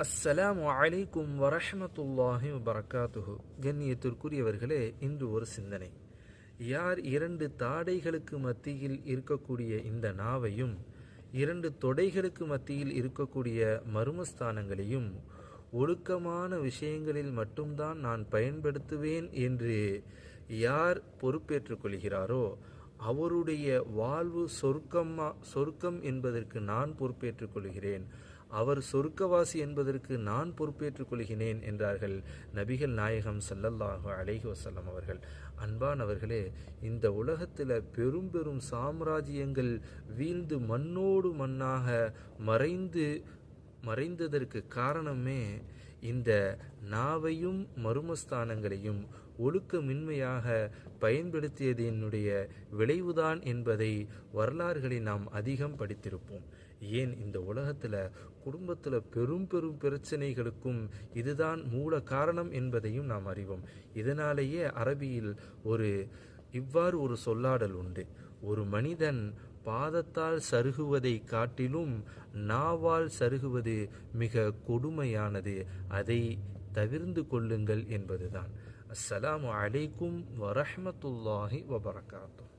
அஸ்ஸலாம் அலைக்கும் வரஹமத்துல்லாஹி வரகாத்துஹு கண்ணியத்திற்குரியவர்களே இன்று ஒரு சிந்தனை. யார் இரண்டு தாடைகளுக்கு மத்தியில் இருக்கக்கூடிய இந்த நாவையும் இரண்டு தொடைகளுக்கு மத்தியில் இருக்கக்கூடிய மர்மஸ்தானங்களையும் ஒழுக்கமான விஷயங்களில் மட்டும்தான் நான் பயன்படுத்துவேன் என்று யார் பொறுப்பேற்றுக் கொள்கிறாரோ அவருடைய வாழ்வு சொர்க்கமா சொர்க்கம் என்பதற்கு நான் பொறுப்பேற்றுக் கொள்கிறேன். அவர் சொர்க்கவாசி என்பதற்கு நான் பொறுப்பேற்றுக் கொள்கிறேன் என்றார்கள் நபிகள் நாயகம் சல்லல்லாஹு அலைஹி வசல்லம் அவர்கள். அன்பானவர்களே இந்த உலகத்தில் பெரும் பெரும் சாம்ராஜ்யங்கள் வீழ்ந்து மண்ணோடு மண்ணாக மறைந்து மறைந்ததற்கு காரணமே இந்த நாவையும் மர்மஸ்தானங்களையும் ஒழுக்கமின்மையாக பயன்படுத்தியதனுடைய விளைவுதான் என்பதை வரலாறுகளை நாம் அதிகம் படித்திருப்போம். ஏன் இந்த உலகத்தில் குடும்பத்தில் பெரும் பெரும் பிரச்சனைகளுக்கும் இதுதான் மூல காரணம் என்பதையும் நாம் அறிவோம். இதனாலேயே அரபியில் ஒரு இவ்வாறு ஒரு சொல்லாடல் உண்டு. ஒரு மனிதன் பாதத்தால் சருகுவதை காட்டிலும் நாவால் சருகுவது மிக கொடுமையானது. அதை தவிர்ந்து கொள்ளுங்கள் என்பதுதான். அஸ்ஸலாமு அலைக்கும் வரஹமத்துல்லாஹி வபரகாத்தும்